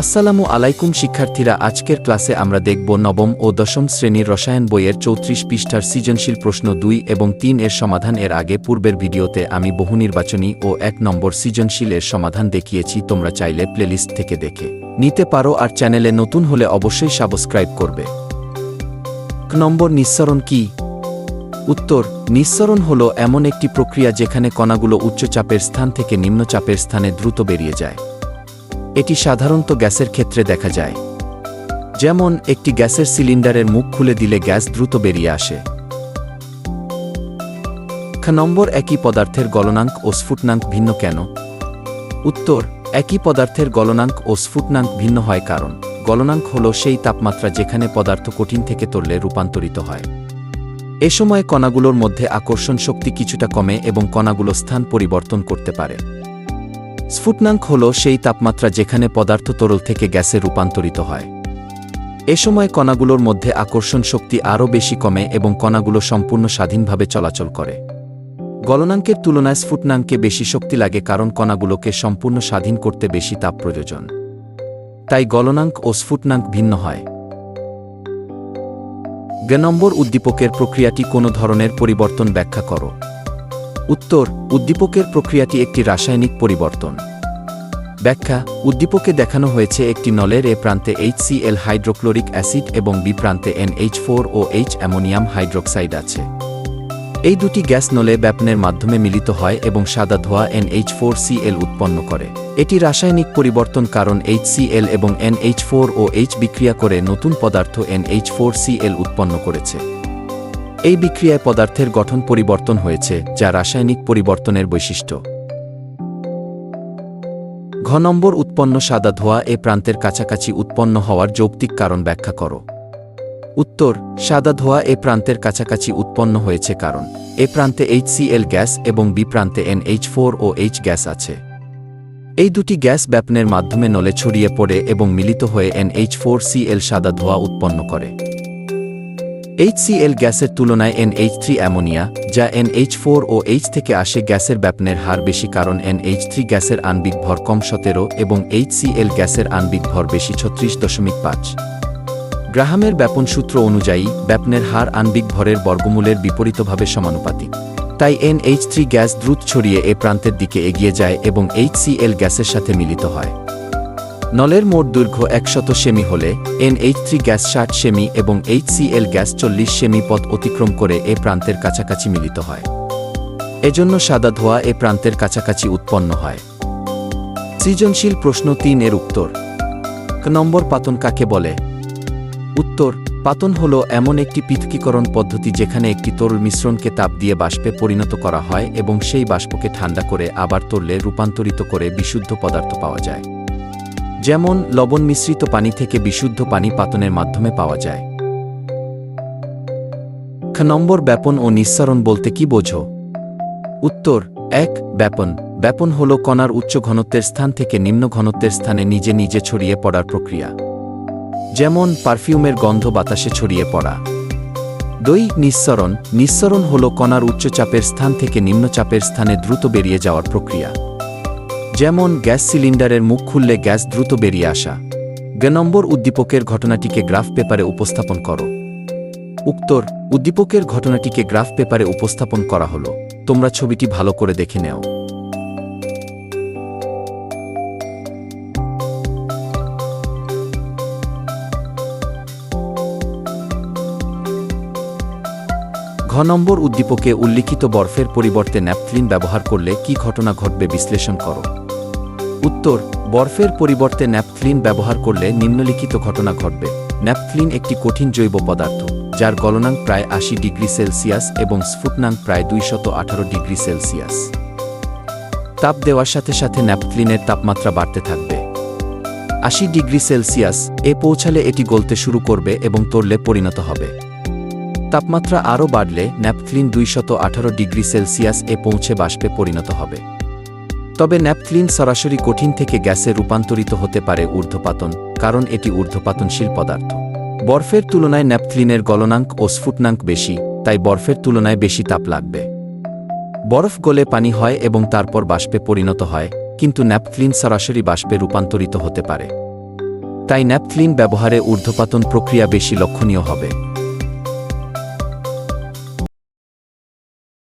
আসসালামু আলাইকুম শিক্ষার্থীরা, আজকের ক্লাসে আমরা দেখব নবম ও দশম শ্রেণির রসায়ন বইয়ের চৌত্রিশ পৃষ্ঠার সৃজনশীল প্রশ্ন দুই এবং তিন এর সমাধান এর আগে পূর্বের ভিডিওতে আমি বহু নির্বাচনী ও এক নম্বর সৃজনশীল এর সমাধান দেখিয়েছি, তোমরা চাইলে প্লেলিস্ট থেকে দেখে নিতে পারো আর চ্যানেলে নতুন হলে অবশ্যই সাবস্ক্রাইব করবে। নম্বর নিঃসরণ কি? উত্তর, নিঃসরণ হল এমন একটি প্রক্রিয়া যেখানে কণাগুলো উচ্চচাপের স্থান থেকে নিম্নচাপের স্থানে দ্রুত বেরিয়ে যায়। এটি সাধারণত গ্যাসের ক্ষেত্রে দেখা যায়। যেমন, একটি গ্যাসের সিলিন্ডারের মুখ খুলে দিলে গ্যাস দ্রুত বেরিয়ে আসে। নম্বর, একই পদার্থের গলনাঙ্ক ও স্ফুটনাঙ্ক ভিন্ন কেন? উত্তর, একই পদার্থের গলনাঙ্ক ও স্ফুটনাঙ্ক ভিন্ন হয় কারণ, গলনাঙ্ক হল সেই তাপমাত্রা যেখানে পদার্থ কঠিন থেকে তরলে রূপান্তরিত হয়। এ সময় কণাগুলোর মধ্যে আকর্ষণ শক্তি কিছুটা কমে এবং কণাগুলো স্থান পরিবর্তন করতে পারে। স্ফুটনাঙ্ক হল সেই তাপমাত্রা যেখানে পদার্থ তরল থেকে গ্যাসে রূপান্তরিত হয়। এ সময় কণাগুলোর মধ্যে আকর্ষণ শক্তি আরও বেশি কমে এবং কণাগুলো সম্পূর্ণ স্বাধীনভাবে চলাচল করে। গলনাঙ্কের তুলনায় স্ফুটনাঙ্কে বেশি শক্তি লাগে কারণ কণাগুলোকে সম্পূর্ণ স্বাধীন করতে বেশি তাপ প্রয়োজন। তাই গলনাঙ্ক ও স্ফুটনাঙ্ক ভিন্ন হয়। গ নম্বর উদ্দীপকের প্রক্রিয়াটি কোনো ধরনের পরিবর্তন ব্যাখ্যা করো। উত্তর, উদ্দীপকের প্রক্রিয়াটি একটি রাসায়নিক পরিবর্তন। ব্যাখ্যা, উদ্দীপকে দেখানো হয়েছে একটি নলের এ প্রান্তে এইচসিএল হাইড্রোক্লোরিক অ্যাসিড এবং বি প্রান্তে NH four O H ammonium hydroxide আছে। এই দুটি গ্যাস নলে ব্যাপনের মাধ্যমে মিলিত হয় এবং সাদা ধোয়া এনএইচ ফোর সিএল উৎপন্ন করে। এটি রাসায়নিক পরিবর্তন কারণ এইচসিএল এবং এনএইচ ফোর ও এইচ বিক্রিয়া করে নতুন পদার্থ এনএইচ ফোর সিএল উৎপন্ন করেছে। এই বিক্রিয়ায় পদার্থের গঠন পরিবর্তন হয়েছে, যা রাসায়নিক পরিবর্তনের বৈশিষ্ট্য। ঘ নম্বর উৎপন্ন সাদা ধোয়া এ প্রান্তের কাছাকাছি উৎপন্ন হওয়ার যৌক্তিক কারণ ব্যাখ্যা করো। উত্তর, সাদা ধোয়া এ প্রান্তের কাছাকাছি উৎপন্ন হয়েছে কারণ, এ প্রান্তে এইচসিএল গ্যাস এবং বি প্রান্তে NH four O H gas আছে। এই দুটি গ্যাস ব্যাপনের মাধ্যমে নলে ছড়িয়ে পড়ে এবং মিলিত হয়ে এনএইচ ফোর সিএল সাদা ধোয়া উৎপন্ন করে। এইচসিএল গ্যাসের তুলনায় এনএইচ থ্রি অ্যামোনিয়া, যা এনএইচ ফোর ও এইচ থেকে আসে গ্যাসের ব্যাপনের হার বেশি কারণ এনএইচ থ্রি গ্যাসের আণবিক ভর কম সতেরো এবং এইচসিএল গ্যাসের আণবিক ভর বেশি ছত্রিশ দশমিক পাঁচ। গ্রাহামের ব্যাপন সূত্র অনুযায়ী, ব্যাপনের হার আণবিক ভরের বর্গমূলের বিপরীতভাবে সমানুপাতিক। তাই এনএইচ থ্রি গ্যাস দ্রুত ছড়িয়ে এ প্রান্তের দিকে এগিয়ে যায় এবং এইচসিএল গ্যাসের সাথে মিলিত হয়। নলের মোট দৈর্ঘ্য একশত সেমি হলে এনএইচ থ্রি গ্যাস ষাট সেমি এবং এইচসিএল গ্যাস চল্লিশ সেমি পথ অতিক্রম করে এ প্রান্তের কাছাকাছি মিলিত হয়। এজন্য সাদা ধোয়া এ প্রান্তের কাছাকাছি উৎপন্ন হয়। সৃজনশীল প্রশ্ন তিন এর উত্তর। নম্বর পাতন কাকে বলে? উত্তর, পাতন হল এমন একটি পৃথকীকরণ পদ্ধতি যেখানে একটি তরল মিশ্রণকে তাপ দিয়ে বাষ্পে পরিণত করা হয় এবং সেই বাষ্পকে ঠান্ডা করে আবার তরলে রূপান্তরিত করে বিশুদ্ধ পদার্থ পাওয়া যায়। যেমন লবণ মিশ্রিত পানি থেকে বিশুদ্ধ পানি পাতনের মাধ্যমে পাওয়া যায়। খ নম্বর ব্যাপন ও নিঃসরণ বলতে কি বোঝো? উত্তর, এক, ব্যাপন। ব্যাপন হল কণার উচ্চ ঘনত্বের স্থান থেকে নিম্ন ঘনত্বের স্থানে নিজে নিজে ছড়িয়ে পড়ার প্রক্রিয়া। যেমন, পারফিউমের গন্ধ বাতাসে ছড়িয়ে পড়া। দই, নিঃসরণ। নিঃসরণ হল কণার উচ্চচাপের স্থান থেকে নিম্নচাপের স্থানে দ্রুত বেরিয়ে যাওয়ার প্রক্রিয়া। যেমন গ্যাস সিলিন্ডারের মুখ খুললে গ্যাস দ্রুত বেরিয়ে আসা। গ নম্বর উদ্দীপকের ঘটনাটিকে গ্রাফ পেপারে উপস্থাপন করো। উত্তর, উদ্দীপকের ঘটনাটিকে গ্রাফ পেপারে উপস্থাপন করা হলো। তোমরা ছবিটি ভালো করে দেখে নেও। ঘ নম্বর উদ্দীপকে উল্লিখিত বরফের পরিবর্তে ন্যাপথলিন ব্যবহার করলে কি ঘটনা ঘটবে বিশ্লেষণ করো। উত্তর, বরফের পরিবর্তে ন্যাপথলিন ব্যবহার করলে নিম্নলিখিত ঘটনা ঘটবে। ন্যাপথলিন একটি কঠিন জৈব পদার্থ, যার গলনাঙ্ক প্রায় আশি ডিগ্রি সেলসিয়াস এবং স্ফুটনাঙ্ক প্রায় আঠারো ডিগ্রি সেলসিয়াস। তাপ দেওয়ার সাথে সাথে ন্যাপথলিনের তাপমাত্রা বাড়তে থাকবে। আশি ডিগ্রি সেলসিয়াস, এ পৌঁছালে এটি গলতে শুরু করবে এবং তরলে পরিণত হবে। তাপমাত্রা আরও বাড়লে ন্যাপথলিন আঠারো ডিগ্রি সেলসিয়াস এ পৌঁছে বাষ্পে পরিণত হবে। তবে ন্যাপথলিন সরাসরি কঠিন থেকে গ্যাসে রূপান্তরিত হতে পারে ঊর্ধ্বপাতন, কারণ এটি ঊর্ধ্বপাতনশীল পদার্থ। বরফের তুলনায় ন্যাপথলিনের গলনাঙ্ক ও স্ফুটনাঙ্ক বেশি, তাই বরফের তুলনায় বেশি তাপ লাগবে। বরফ গলে পানি হয় এবং তারপর বাষ্পে পরিণত হয়, কিন্তু ন্যাপথলিন সরাসরি বাষ্পে রূপান্তরিত হতে পারে। তাই ন্যাপথলিন ব্যবহারে ঊর্ধ্বপাতন প্রক্রিয়া বেশি লক্ষণীয় হবে।